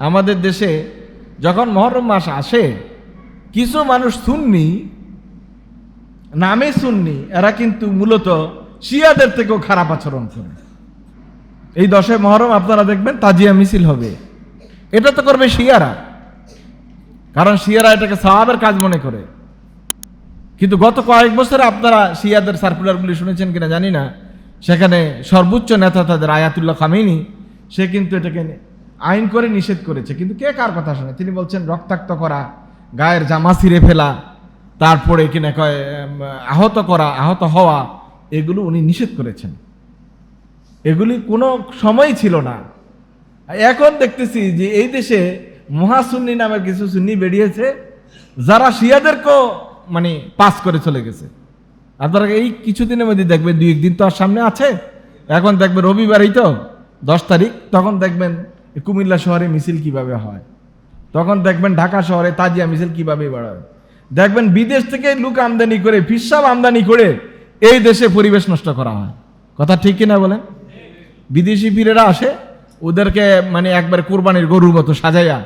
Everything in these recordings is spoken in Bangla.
আমাদের দেশে যখন মহরম মাস আসে, কিছু মানুষ সুন্নি, নামে সুন্নি, এরা কিন্তু মূলত শিয়াদের থেকেও খারাপ আচরণ করে। এই দশে মহরম আপনারা দেখবেন তাজিয়া মিছিল হবে। এটা তো করবে শিয়ারা। কারণ শিয়ারা এটাকে সওয়াবের কাজ মনে করে। কিন্তু গত কয়েক বছরে আপনারা শিয়াদের সার্কুলারগুলি শুনেছেন কিনা জানি না। সেখানে সর্বোচ্চ নেতা তাদের আয়াতুল্লাহ খামেনি সে কিন্তু এটাকে আইন করে নিষেধ করেছে। কিন্তু কে কার কথা শোনে? তিনি বলছেন, রক্তাক্ত করা, গায়ের জামা ছিঁড়ে ফেলা, তারপরে কিনা কয় আহত করা, আহত হওয়া, এগুলো উনি নিষেধ করেছেন। এগুলি কোনো সময় ছিল না। এখন দেখতেছি যে এই দেশে মহাসুন্নি নামের কিছু সুন্নি বেরিয়েছে, যারা শিয়াদেরকেও মানে পাস করে চলে গেছে। আপনারা এই কিছুদিনের মধ্যে দেখবেন, দুই একদিন তো আর সামনে আছে। এখন দেখবেন রবিবারই তো, দশ তারিখ, তখন দেখবেন কুমিল্লা শহরে মিছিল কীভাবে হয়? তখন দেখবেন ঢাকা শহরে তাজিয়া মিছিল কীভাবে বাড়াবে দেখবেন বিদেশ থেকে লুক আমদানি করে ফিসাব আমদানি করে এই দেশে পরিবেশ নষ্ট করা হয়। কথা ঠিক কিনা বলেন? বিদেশি পীরেরা আসে, ওদেরকে মানে একবার কোরবানির গরুর মতো সাজাইয়া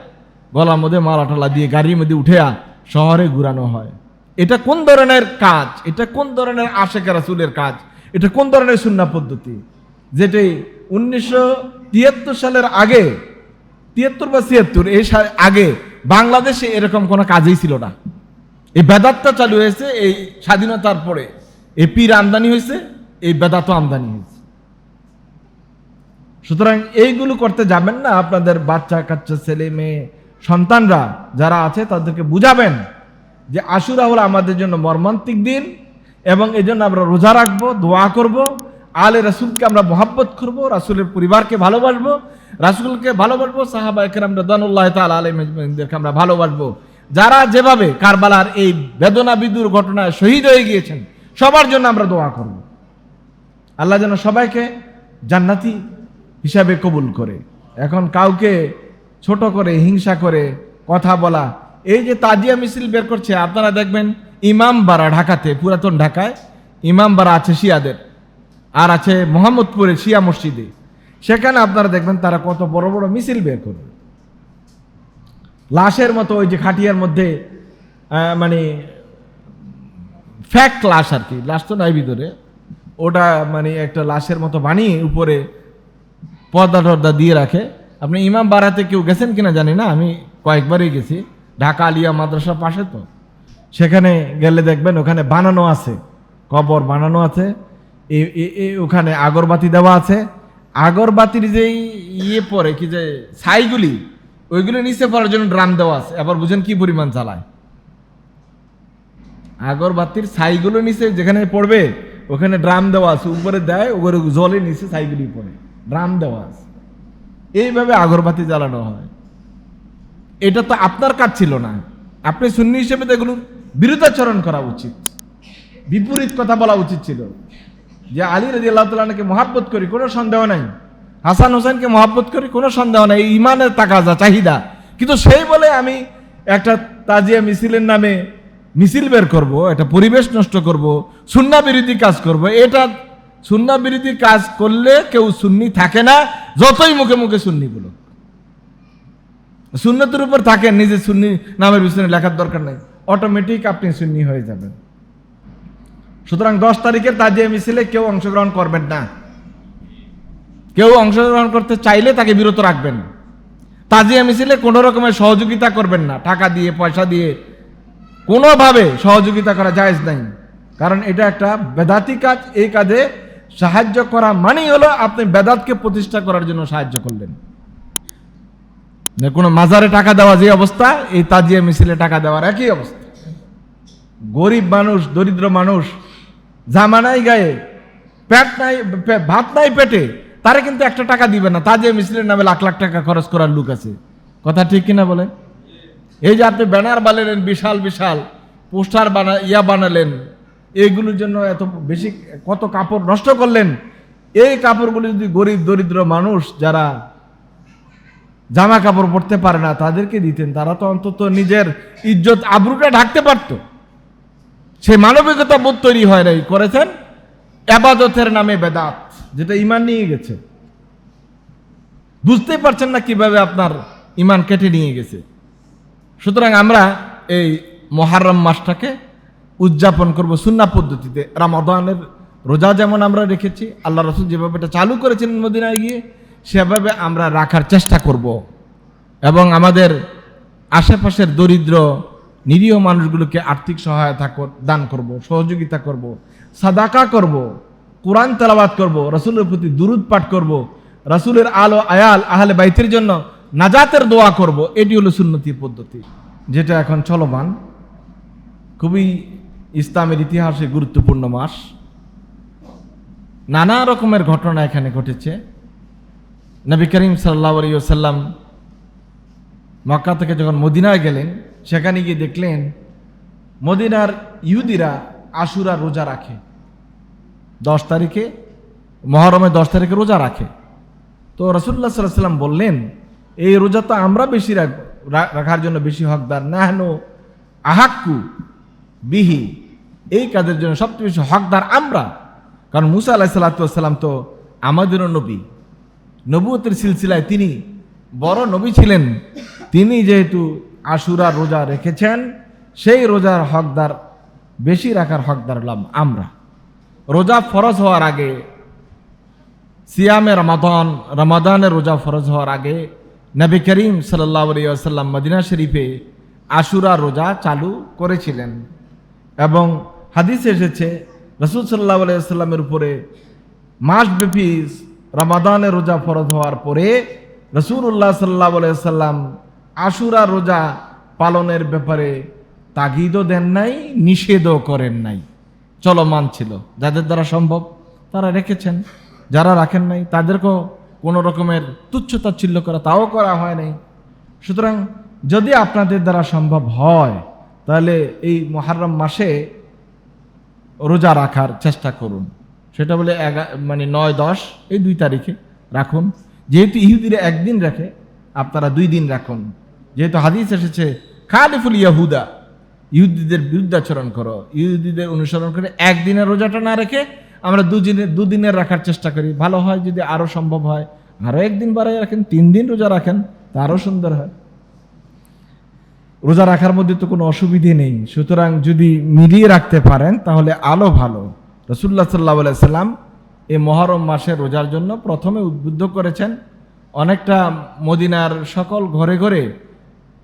গলার মধ্যে মালা টালা দিয়ে গাড়ির মধ্যে উঠেয়া শহরে ঘুরানো হয়। এটা কোন ধরনের কাজ? এটা কোন ধরনের আশেখ চুলের কাজ? এটা কোন ধরনের সুন্না পদ্ধতি? যেটি উনিশশো তিয়াত্তর সালের আগে, তিয়াত্তর বা ছিয়াত্তর, এই আগে বাংলাদেশে এরকম কোনো কাজই ছিল না। এই বেদাতটা চালু হয়েছে, এই স্বাধীনতার পরে। এই পীর আমদানি হয়েছে, এই বেদাতও আমদানি হয়েছে। সুতরাং এইগুলো করতে যাবেন না, আপনাদের বাচ্চা কাচ্চা, ছেলে মেয়ে, সন্তানরা যারা আছে, তাদেরকে বুঝাবেন যে আশুরা হলো আমাদের জন্য মর্মান্তিক দিন এবং এই জন্য আমরা রোজা রাখব, দোয়া করব আলে রাসুলকে আমরা মহাব্বত করব, রাসুলের পরিবারকে ভালোবাসবো, রাসুলকে ভালোবাসবো, সাহাবা একরাম রদানুল্লাহ তাল আলমদেরকে আমরা ভালোবাসবো। যারা যেভাবে কারবালার এই বেদনা বিদুর ঘটনায় শহীদ হয়ে গিয়েছেন, সবার জন্য আমরা দোয়া করব। আল্লাহ যেন সবাইকে জান্নাতি হিসাবে কবুল করে। এখন কাউকে ছোট করে, হিংসা করে কথা বলা, এই যে তাজিয়া মিছিল বের করছে, আপনারা দেখবেন ইমাম বাড়া ঢাকাতে, পুরাতন ঢাকায়, ইমাম বাড়া আছে শিয়াদের। আর আছে মোহাম্মদপুরে শিয়া মসজিদে। সেখানে আপনারা দেখবেন তারা কত বড় বড় মিছিল বের করবে লাশের মতো ওই যে খাটিয়ার মধ্যে মানে ফ্যাক্ট লাশ আর কি। লাশ তো নাই ভিতরে। ওটা মানে একটা লাশের মতো বানিয়ে উপরে পর্দা টর্দা দিয়ে রাখে। আপনি ইমাম বাড়াতে কেউ গেছেন কিনা জানি না, আমি কয়েকবারই গেছি। ঢাকা আলিয়া মাদ্রাসার পাশে তো। সেখানে গেলে দেখবেন ওখানে বানানো আছে। কবর বানানো আছে। ওখানে আগরবাতি দেওয়া আছে। আগরবাতির যে ইয়ে পরে, কি যে, ছাইগুলি, ওইগুলো নিচে পড়ার জন্য ড্রাম দেওয়া আছে। আবার বুঝেন কি পরিমাণ চালায়। আগরবাতির ছাইগুলো নিচে যেখানে পড়বে, ওখানে ড্রাম দেওয়া আছে। উপরে দেয় ওপরে জলের নিচে ছাইগুলি পড়ে। ড্রাম দেওয়া আছে। এইভাবে আগরবাতি জ্বালানো হয়। এটা তো আপনার কাজ ছিল না। আপনি সুন্নি হিসেবে তো এগুলোর বিরুদ্ধাচরণ করা উচিত। বিপরীত কথা বলা উচিত ছিল। যে আলী রাজি আল্লাহ তালাকে মহাব্বত করি, কোনো সন্দেহ নাই। হাসান হোসেনকে মহাব্বত করি, কোনো সন্দেহ নাই। ইমানের তাকাজা, চাহিদা। কিন্তু সেই বলে আমি একটা তাজিয়া মিছিলের নামে মিছিল বের করব, একটা পরিবেশ নষ্ট করব, সুন্না বিরোধী কাজ করব। এটা সুন্না বিরোধী কাজ করলে কেউ সুন্নি থাকে না, যতই মুখে মুখে সুন্নি বলো সুন্নতের উপর থাকেন নিজে সুন্নি নামের পিছনে লেখার দরকার নেই। অটোমেটিক আপনি সুন্নি হয়ে যাবেন। সুতরাং দশ তারিখের তাজিয়া মিছিলে কেউ অংশগ্রহণ করবেন না। কেউ অংশগ্রহণ করতে চাইলে তাকে বিরত রাখবেন। তাজিয়া মিছিলে কোনো রকমের সহযোগিতা করবেন না। টাকা দিয়ে, পয়সা দিয়ে কোনোভাবে সহযোগিতা করা জায়েজ নাই। কারণ এটা একটা বেদাতি কাজ। এই কাজে সাহায্য করা মানেই হলো আপনি বেদাতকে প্রতিষ্ঠা করার জন্য সাহায্য করলেন। কোনো মাজারে টাকা দেওয়া যে অবস্থা, এই তাজিয়া মিছিলে টাকা দেওয়ার একই অবস্থা। গরিব মানুষ, দরিদ্র মানুষ জামা নাই গায়ে, পেট নাই ভাত নাই পেটে, তারা কিন্তু একটা টাকা দিবে না। তাজিয়া মিছিলের নামে লাখ লাখ টাকা খরচ করার লোক আছে। কথা ঠিক কিনা বলেন? এই যে আপনি ব্যানার বানালেন, বিশাল বিশাল, পোস্টার বানা, ইয়া বানালেন এইগুলোর জন্য এত বেশি কত কাপড় নষ্ট করলেন। এই কাপড়গুলো যদি গরিব, দরিদ্র মানুষ যারা জামা কাপড় পরতে পারে না, তাদেরকে দিতেন। তারা তো অন্তত নিজের ইজ্জত আবরুটা ঢাকতে পারত। সে মানবিকতা বোধ তৈরি হয় নাই, করেছেন? আবাদতের নামে বেদাত, যেটা ইমান নিয়ে গেছে। বুঝতেই পারছেন না কীভাবে আপনার ইমান কেটে নিয়ে গেছে। সুতরাং আমরা এই মহারম মাসটাকে উদযাপন করব সুন্না পদ্ধতিতে। রামাদানের রোজা যেমন আমরা রেখেছি, আল্লাহ রসুল যেভাবে এটা চালু করেছিলেন মদিনায় গিয়ে, সেভাবে আমরা রাখার চেষ্টা করব। এবং আমাদের আশেপাশের দরিদ্র নিরীহ মানুষগুলোকে আর্থিক সহায়তা দান করব, সহযোগিতা করব, সাদাকা করব, কোরআন তেলাবাদ করব, রসুলের প্রতি দুরুদ পাঠ করব, রসুলের আলো আয়াল আহলে বাইতের জন্য নাজাতের দোয়া করব, এটি হলো সুন্নতি পদ্ধতি, যেটা এখন চলমান। খুবই ইসলামের ইতিহাসে গুরুত্বপূর্ণ মাস। নানা রকমের ঘটনা এখানে ঘটেছে। নবী করিম সাল্লাহ সাল্লাম মক্কা থেকে যখন মদিনায় গেলেন সেখানে গিয়ে দেখলেন মদিনার ইহুদিরা আশুরা রোজা রাখে। দশ তারিখে, মহরমে দশ তারিখে রোজা রাখে। তো রসুল্লাহ সাল্লাহ সাল্লাম বললেন, এই রোজা তো আমরা বেশি রাখার জন্য বেশি হকদার। না হেন আহাক্কু বিহি। এই কাজের জন্য সবচেয়ে বেশি হকদার আমরা। কারণ মুসা আলাহ সাল্লাম তো আমাদেরও নবী। নবুয়তের সিলসিলায় তিনি বড় নবী ছিলেন। তিনি যেহেতু আশুরা রোজা রেখেছেন, সেই রোজার হকদার, বেশি রাখার হকদার হলাম আমরা। রোজা ফরজ হওয়ার আগে, সিয়ামে রমাদান, রমাদানের রোজা ফরজ হওয়ার আগে, নবী করিম সাল্লাহ আলিয়াল্লাম মদিনা শরীফে আশুরা রোজা চালু করেছিলেন। এবং হাদিস এসেছে, রসুল সাল্লাহ আলিয়াল্লামের উপরে মাসব্যাপী রমাদানের রোজা ফরজ হওয়ার পরে রসুল্লাহ সাল্লাহ সাল্লাম আশুরা রোজা পালনের ব্যাপারে তাগিদও দেন নাই, নিষেধও করেন নাই। চলমান ছিল। যাদের দ্বারা সম্ভব, তারা রেখেছেন। যারা রাখেন নাই, তাদেরকেও কোনো রকমের তুচ্ছ তাচ্ছিল্য করা, তাও করা হয় নাই। সুতরাং যদি আপনাদের দ্বারা সম্ভব হয়, তাহলে এই মহারম মাসে রোজা রাখার চেষ্টা করুন। সেটা বলে এগা মানে নয়, দশ, এই দুই তারিখে রাখুন। যেহেতু ইহুদিরা একদিন রাখে, আপনারা দুই দিন রাখুন। যেহেতু হাদিস এসেছে, খালিফুল ইয়াহুদা, ইহুদিদের বিরুদ্ধাচরণ করো। ইহুদিদের অনুসরণ করে একদিনের রোজাটা না রেখে আমরা দুদিনের দুদিনের রাখার চেষ্টা করি। ভালো হয় যদি আরও সম্ভব হয়। আরও একদিন বাড়াই রাখেন, তিন দিন রোজা রাখেন, তা আরও সুন্দর হয়। রোজা রাখার মধ্যে তো কোনো অসুবিধে নেই। সুতরাং যদি মিলিয়ে রাখতে পারেন, তাহলে আলো ভালো। রসুল্লাহ সাল্লাহ সাল্লাম এই মহরম মাসে রোজার জন্য প্রথমে উদ্বুদ্ধ করেছেন, অনেকটা মদিনার সকল ঘরে ঘরে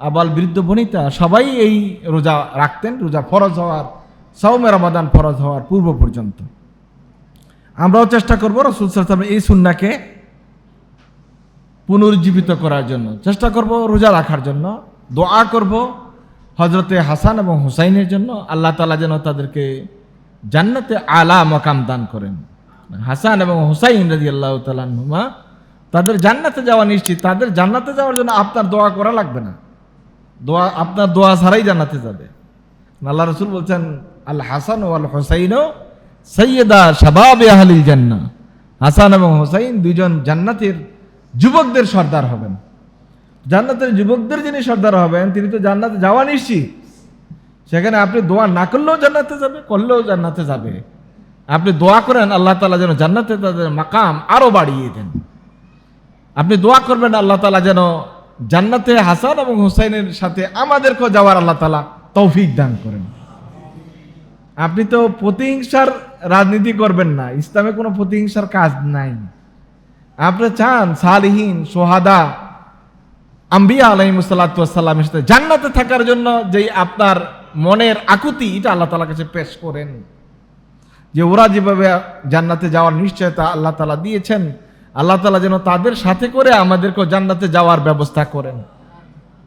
আবাল বৃদ্ধ বনিতা সবাই এই রোজা রাখতেন, রোজা ফরজ হওয়ার সৌমে রমাদান ফরজ হওয়ার পূর্ব পর্যন্ত। আমরাও চেষ্টা করব রসুল এই সুন্নাকে পুনরুজ্জীবিত করার জন্য। চেষ্টা করব রোজা রাখার জন্য। দোয়া করব হজরতে হাসান এবং হুসাইনের জন্য। আল্লাহ তালা যেন তাদেরকে জান্নাতে আলা মকাম দান করেন। হাসান এবং হুসাইন রাজি আল্লাহ তালুমা তাদের জান্নাতে যাওয়া নিশ্চিত। তাদের জান্নাতে যাওয়ার জন্য আপনার দোয়া করা লাগবে না। দোয়া, আপনার দোয়া ছাড়াই জান্নাতে যাবে। আল্লাহ রসুল বলছেন, আল হাসান ও আল হুসাইনও সৈয়দা শাবাবে আহলিল জান্না। হাসান এবং হোসাইন দুজন জান্নাতের যুবকদের সর্দার হবেন। জান্নাতের যুবকদের যিনি সর্দার হবেন, তিনি তো জান্নাতে যাওয়া নিশ্চিত। সেখানে আপনি দোয়া না করলেও জান্নাতে যাবে, করলেও জান্নাতে যাবে। আপনি দোয়া করেন, আল্লাহ তালা যেন জান্নাতে তাদের মাকাম আরও বাড়িয়ে দেন। আপনি দোয়া করবেন, আল্লাহ তালা যেন জান্নাতে হাসান এবং হুসাইনের সাথে আমাদেরকেও যাওয়ার আল্লাহ তালা তৌফিক দান করেন। আপনি তো প্রতিহিংসার রাজনীতি করবেন না, ইসলামে কোনো প্রতিহিংসার কাজ নাই। আপনি চান সালিহীন সোহাদা আম্বিয়া আলাইমুসাল্লাতামের সাথে জান্নাতে থাকার জন্য যেই আপনার মনের আকুতি এটা আল্লাহ তালার কাছে পেশ করেন। যে ওরা যেভাবে জান্নাতে যাওয়ার নিশ্চয়তা আল্লাহ তালা দিয়েছেন আল্লাহ তালা যেন তাদের সাথে করে আমাদেরকে জান্নাতে যাওয়ার ব্যবস্থা করেন।